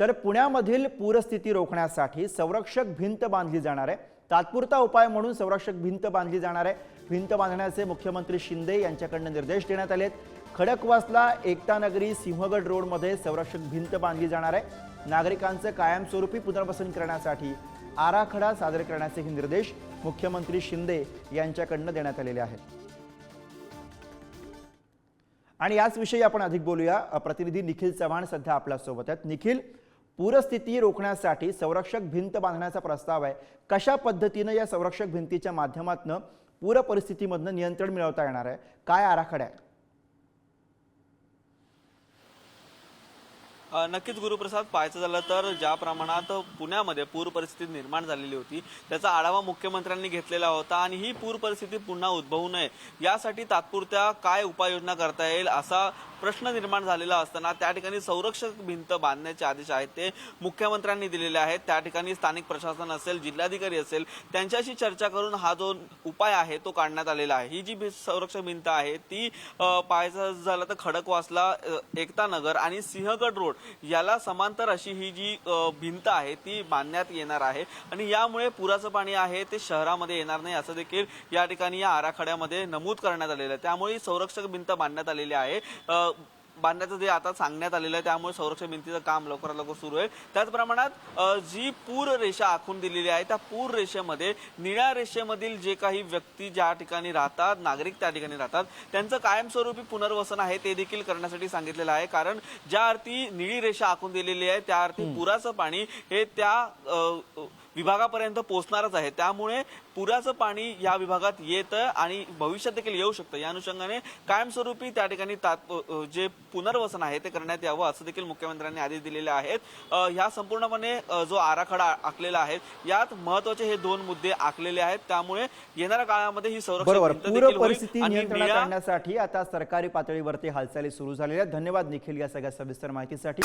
तर पुण्यामधील पूरस्थिती रोखण्यासाठी संरक्षक भिंत बांधली जाणार आहे. तात्पुरता उपाय म्हणून संरक्षक भिंत बांधली जाणार आहे. भिंत बांधण्याचे मुख्यमंत्री शिंदे यांच्याकडनं निर्देश देण्यात आले आहेत खडकवासला एकता नगरी सिंहगड रोडमध्ये संरक्षक भिंत बांधली जाणार आहे. नागरिकांचं कायमस्वरूपी पुनर्वसन करण्यासाठी आराखडा सादर करण्याचेही निर्देश मुख्यमंत्री शिंदे यांच्याकडनं देण्यात आलेले आहेत. आणि याच विषयी आपण अधिक बोलूया. प्रतिनिधी निखिल चव्हाण सध्या आपल्यासोबत आहेत. निखिल पूरस्थिती रोखण्यासाठी संरक्षक भिंत बांधण्याचा प्रस्ताव आहे. कशा पद्धतीनं या संरक्षक भिंतीच्या माध्यमातून पूर परिस्थितीमधनं नियंत्रण मिळवता येणार आहे? काय आराखडा आहे? नक्कीच गुरुप्रसाद पाहायचं झालं तर ज्या प्रमाणात पुण्यामध्ये पूर परिस्थिती निर्माण झालेली होती त्याचा आढावा मुख्यमंत्र्यांनी घेतलेला होता आणि ही पूर परिस्थिती पुन्हा उद्भवू नये. यासाठी तात्पुरत्या काय उपाययोजना करता येईल असा प्रश्न निर्माण झालेला असताना त्या ठिकाणी संरक्षक भिंत बांधण्याचे आदेश आहेत ते मुख्यमंत्र्यांनी दिलेले आहेत. त्या ठिकाणी स्थानिक प्रशासन असेल जिल्हाधिकारी असेल त्यांच्याशी चर्चा करून हा जो उपाय आहे तो काढण्यात आलेला आहे. ही जी भि- संरक्षक भिंत आहे ती पाहायचं झालं तर खडकवासला एकता नगर आणि सिंहगड रोड याला समांतर अशी ही जी भिंत आहे ती बांधण्यात येणार आहे. आणि यामुळे पुराचं पाणी आहे ते शहरामध्ये येणार नाही असं देखील या ठिकाणी या आराखड्यामध्ये नमूद करण्यात आलेलं आहे. त्यामुळे संरक्षक भिंत बांधण्यात आलेली आहे. बांधण्याचं जे आता सांगण्यात आलेलं आहे त्यामुळे संरक्षण भिंतीचं काम लवकरात लवकर सुरू आहे त्याच प्रमाणात जी पूर रेषा आखून दिलेली आहे त्या पूर रेषेमध्ये निळ्या रेषेमधील जे काही व्यक्ती ज्या ठिकाणी राहतात नागरिक त्या ठिकाणी राहतात त्यांचं कायमस्वरूपी पुनर्वसन आहे ते देखील करण्यासाठी सांगितलेलं आहे. कारण ज्या अर्थी निळी रेषा आखून दिलेली आहे त्या अर्थी पुराचं पाणी हे त्या विभागापर्यंत पोहोचणारच आहे. त्यामुळे पुराचं पाणी या विभागात येतं आणि भविष्यात देखील येऊ शकतं. या अनुषंगाने कायमस्वरूपी त्या ठिकाणी जे पुनर्वसन आहे ते करण्यात यावं असं देखील मुख्यमंत्र्यांनी आदेश दिलेले आहेत. ह्या संपूर्णपणे जो आराखडा आखलेला आहे यात महत्त्वाचे हे दोन मुद्दे आखलेले आहेत. त्यामुळे येणाऱ्या काळामध्ये ही संरक्षण परिस्थिती आणण्यासाठी आता सरकारी पातळीवरती हालचाली सुरू झालेल्या धन्यवाद निखिल या सगळ्या सविस्तर माहितीसाठी.